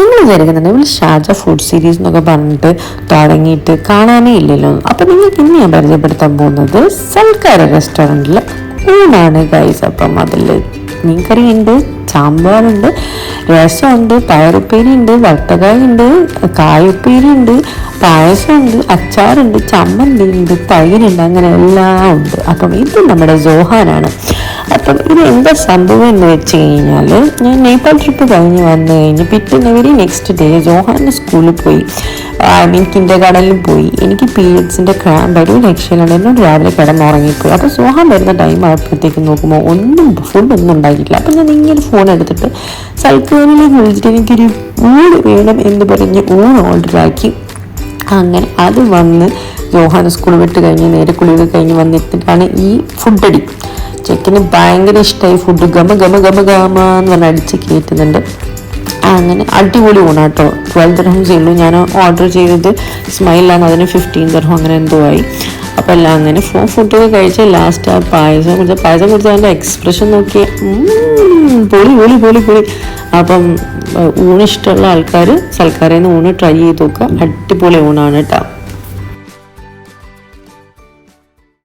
നിങ്ങൾ വിചാരിക്കുന്നുണ്ട് നമ്മൾ ഷാജ ഫുഡ് സീരീസ് എന്നൊക്കെ പറഞ്ഞിട്ട് തുടങ്ങിയിട്ട് കാണാനേ ഇല്ലല്ലോ. അപ്പം നിങ്ങൾക്ക് ഇന്ന് ഞാൻ പരിചയപ്പെടുത്താൻ പോകുന്നത് സൽക്കാര റെസ്റ്റോറന്റിൽ ഊണാണ് ഗൈസ് അപ്പം അതിൽ മീൻകറി ഉണ്ട് സാമ്പാറുണ്ട് രസമുണ്ട് പയറുപ്പേരി ഉണ്ട് വട്ടകായ ഉണ്ട് കായുപ്പേരി ഉണ്ട് പായസമുണ്ട് അച്ചാറുണ്ട് ചമ്മന്തി ഉണ്ട് തൈരുണ്ട് അങ്ങനെ എല്ലാം ഉണ്ട്. അപ്പം ഇത് നമ്മുടെ ജോഹാനാണ്. അപ്പം ഇത് എന്താ സംഭവം എന്ന് വെച്ച് കഴിഞ്ഞാൽ ഞാൻ നേപ്പാൾ ട്രിപ്പ് കഴിഞ്ഞ് വന്നു കഴിഞ്ഞ് പിറ്റേന്ന് വെരി നെക്സ്റ്റ് ഡേ ജോഹാന്റെ സ്കൂളിൽ പോയി. ഐ മീൻ കിൻഡർ കടലിൽ പോയി. എനിക്ക് പീരിയഡ്സിന്റെ ക്രാമ്പ് ഒരു രക്ഷയിലാണ് എന്നോട് രാവിലെ കിടന്നുറങ്ങിപ്പോയി. അപ്പോൾ സോഹാൻ വരുന്ന ടൈം ആയപ്പോഴത്തേക്ക് നോക്കുമ്പോൾ ഒന്നും ഫുഡ് ഒന്നും ഉണ്ടായിട്ടില്ല. അപ്പം ഞാൻ ഇങ്ങനെ ഫോൺ എടുത്തിട്ട് സൽക്കാരിലേക്ക് വിളിച്ചിട്ട് എനിക്കൊരു ഊട് വേണം എന്ന് പറഞ്ഞ് ഊണ് ഓർഡർ ആക്കി. അങ്ങനെ അത് വന്ന് ജോഹാൻ സ്കൂൾ വിട്ട് കഴിഞ്ഞ് നേരെ കുളിയൊക്കെ കഴിഞ്ഞ് വന്നിട്ടാണ് ഈ ഫുഡ് അടി. ചെക്കിന് ഭയങ്കര ഇഷ്ടമായി ഫുഡ് ഗമ ഗമ ഗമ ഗമ എന്ന് പറഞ്ഞ് അടിച്ച് കയറ്റുന്നുണ്ട് അങ്ങനെ അടിപൊളി ഊണാട്ടോ ട്വൽവ് ദർഹം ഉള്ളൂ. ഞാൻ ഓർഡർ ചെയ്തത് സ്മൈലാണ് അതിന് ഫിഫ്റ്റീൻ ദർഹം അങ്ങനെ എന്തോ ആയി. എല്ലാം അങ്ങനെ ഫോ ഫുഡൊക്കെ കഴിച്ച് ലാസ്റ്റ് ആ പായസം കുടിച്ച പായസം കുടിച്ച അതിന്റെ എക്സ്പ്രഷൻ നോക്കിയ പൊളി പൊളി പൊളി പൊളി. അപ്പം ഊണിഷ്ടമുള്ള ആൾക്കാർ സൽക്കാരയിൽ നിന്ന് ഊണ് ട്രൈ ചെയ്ത് നോക്കുക. അടിപൊളി ഊണാണ് കേട്ടോ